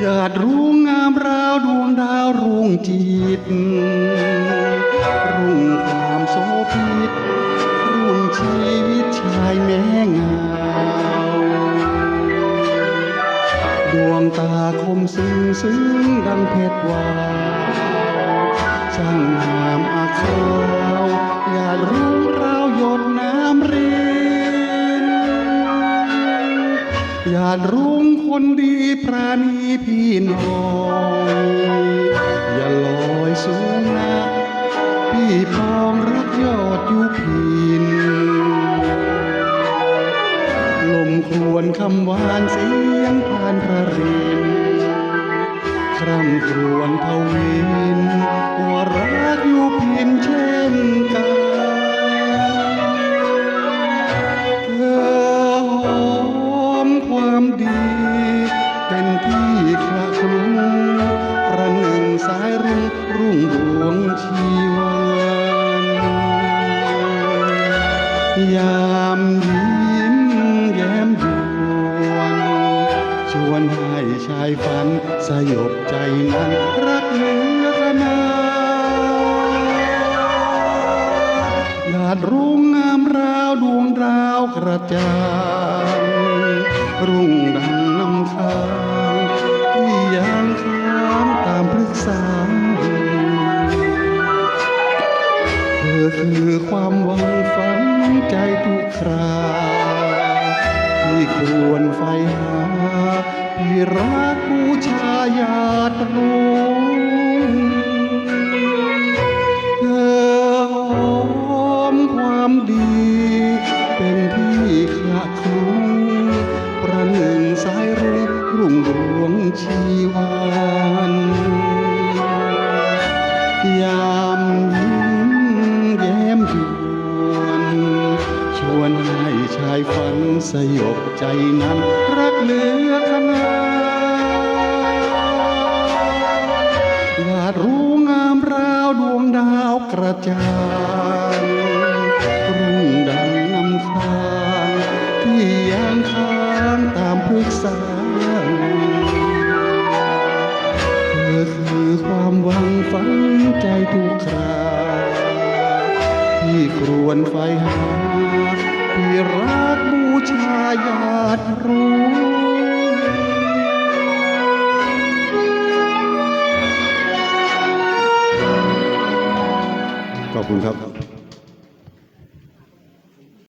หยาดรุ่งงามราวดวงดาวรุ่งจิต รุ่งความโสภิตรุ่งชีวิตชายแม่งาวดวงตาคมซึ้งซึ้งดังเพชรวาวช่างงามอาขาวหยาดรุ่งราวหยดน้ำรินหยาดรุ่ง คนดีปราณีพี่น้อง อย่าลอยสูงนัก พี่พองรักยอดอยู่พินลมครวนคำหวานเสียงผ่านพระรินคร่ำครวญทวินว่ารักอยู่พียงเช่นกัน เป็นที่คละคลุ้งประหนึ่งสายรุ่งรุ่งดวงชีวันยามยิ้มแย้มยวนชวนให้ชายฝันสยบใจนั้นรักเหลือขนาหยาดรุ่งงามราวดวงดาวกระจาง รุ่งดังน้ำค้างที่ยางค้ามตามพฤกษาเธอคือความหวังฝันใจทุกคราที่ควรไฟหาที่รักบูชายาตรู วนให้ชายฝันสยบใจนั้น รักเหลือขนาหยาดรู้งามราวดวงดาวกระจางรุ่งดังนำค้างที่ยังค้างตามพฤกษาเธอคือความหวังฝังใจทุกคราที่ครวนไฟหา รักบูชาญาติรู้ขอบคุณครับ